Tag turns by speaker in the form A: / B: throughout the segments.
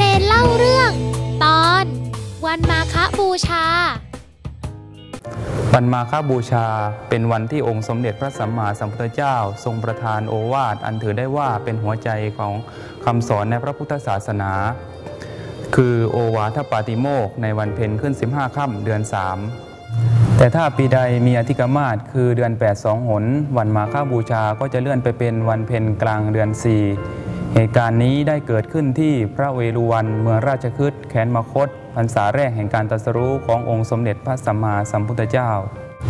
A: รู้เรื่อง ตอน วันมาฆบูชา
B: วันมาฆบูชาเป็นวันที่องค์สมเด็จพระสัมมาสัมพุทธเจ้า ทรงประทานโอวาทอันถือได้ว่าเป็นหัวใจของคำสอนในพระพุทธศาสนา คือโอวาทปาติโมกในวันเพ็ญขึ้น 15ค่ำเดือน 3 แต่ถ้าปีใดมีอธิกมาศคือเดือน8สองหน วันมาฆบูชาก็จะเลื่อนไปเป็นวันเพ็ญกลางเดือน 4 เหตุการณ์นี้ได้เกิดขึ้นที่พระเวรุวันเมืองราชคฤห์แขนมคตพรรษาแรกแห่งการตรัสรู้ขององค์สมเด็จพระสัมมาสัมพุทธเจ้า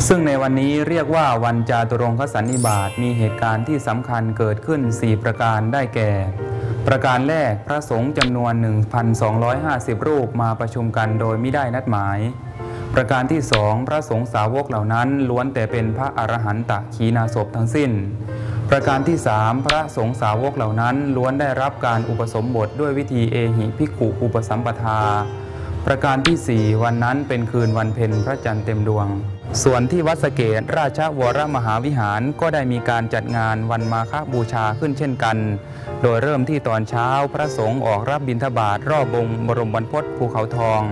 B: ซึ่งในวันนี้เรียกว่าวันจาตุรงคสันนิบาตมีเหตุการณ์ที่สำคัญเกิดขึ้น 4 ประการได้แก่ ประการแรกพระสงฆ์จำนวน 1,250 รูปมาประชุมกันโดยไม่ได้นัดหมาย ประการที่สองพระสงฆ์สาวกเหล่านั้นล้วนแต่เป็นพระอรหันตะขีนาศพทั้งสิ้น ประการที่สามพระสงฆ์สาวกเหล่านั้นล้วนได้รับการอุปสมบทด้วยวิธีเอหิภิกขุอุปสัมปทา ประการที่สี่วันนั้นเป็นคืนวันเพ็ญพระจันทร์เต็มดวง ส่วนที่วัดสเกตราชวรมหาวิหารก็ได้มีการจัดงานวันมาฆบูชาขึ้นเช่นกัน โดยเริ่มที่ตอนเช้าพระสงฆ์ออกรับบิณฑบาตรอบบงบรมบรรพตภูเขาทอง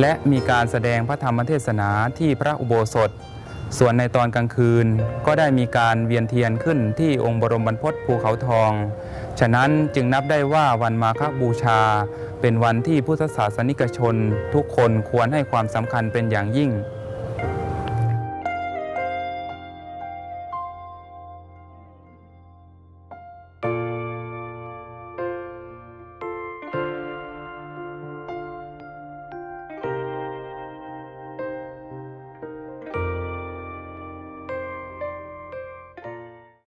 B: และมีการแสดงพระธรรมเทศนาที่พระอุโบสถ ส่วนในตอนกลางคืนก็ได้มีการเวียนเทียนขึ้นที่องค์บรมบรรพตภูเขาทอง ฉะนั้นจึงนับได้ว่าวันมาฆบูชา เป็นวันที่พุทธศาสนิกชน ทุกคนควรให้ความสำคัญเป็นอย่างยิ่ง